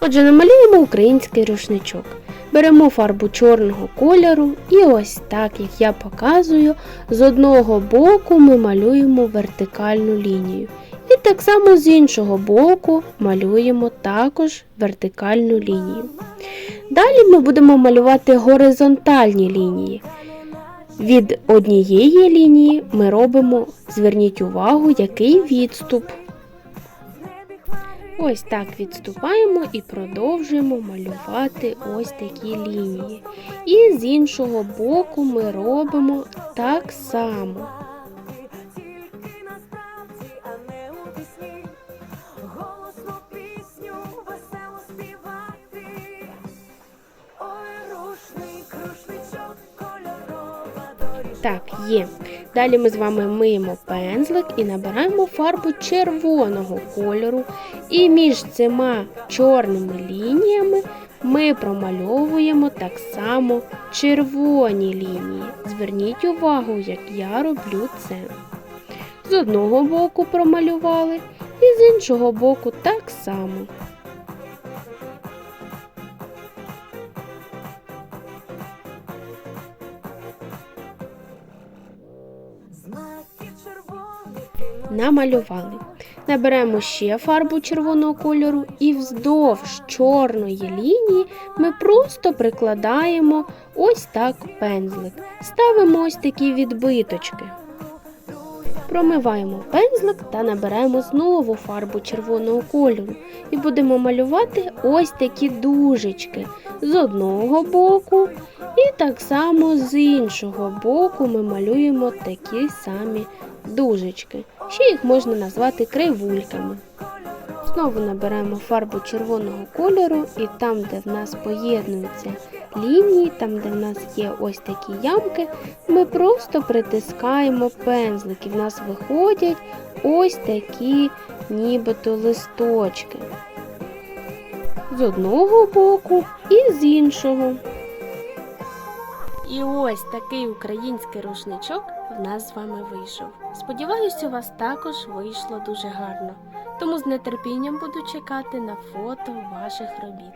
Отже, намалюємо український рушничок. Беремо фарбу чорного кольору і ось так, як я показую, з одного боку ми малюємо вертикальну лінію. І так само з іншого боку малюємо також вертикальну лінію. Далі ми будемо малювати горизонтальні лінії. Від однієї лінії ми робимо, зверніть увагу, який відступ. Ось так відступаємо і продовжуємо малювати ось такі лінії. І з іншого боку ми робимо так само. Так, є. Далі ми з вами миємо пензлик і набираємо фарбу червоного кольору. І між цими чорними лініями ми промальовуємо так само червоні лінії. Зверніть увагу, як я роблю це. З одного боку промалювали, і з іншого боку так само. Намалювали. Наберемо ще фарбу червоного кольору і вздовж чорної лінії ми просто прикладаємо ось так пензлик. Ставимо ось такі відбиточки. Промиваємо пензлик та набираємо знову фарбу червоного кольору і будемо малювати ось такі дужечки з одного боку, і так само з іншого боку ми малюємо такі самі дужечки. Ще їх можна назвати кривульками. Знову набираємо фарбу червоного кольору, і там, де в нас поєднуються лінії, там, де в нас є ось такі ямки, ми просто притискаємо пензлик, і в нас виходять ось такі нібито листочки. З одного боку і з іншого. І ось такий український рушничок в нас з вами вийшов. Сподіваюся, у вас також вийшло дуже гарно. Тому з нетерпінням буду чекати на фото ваших робіт.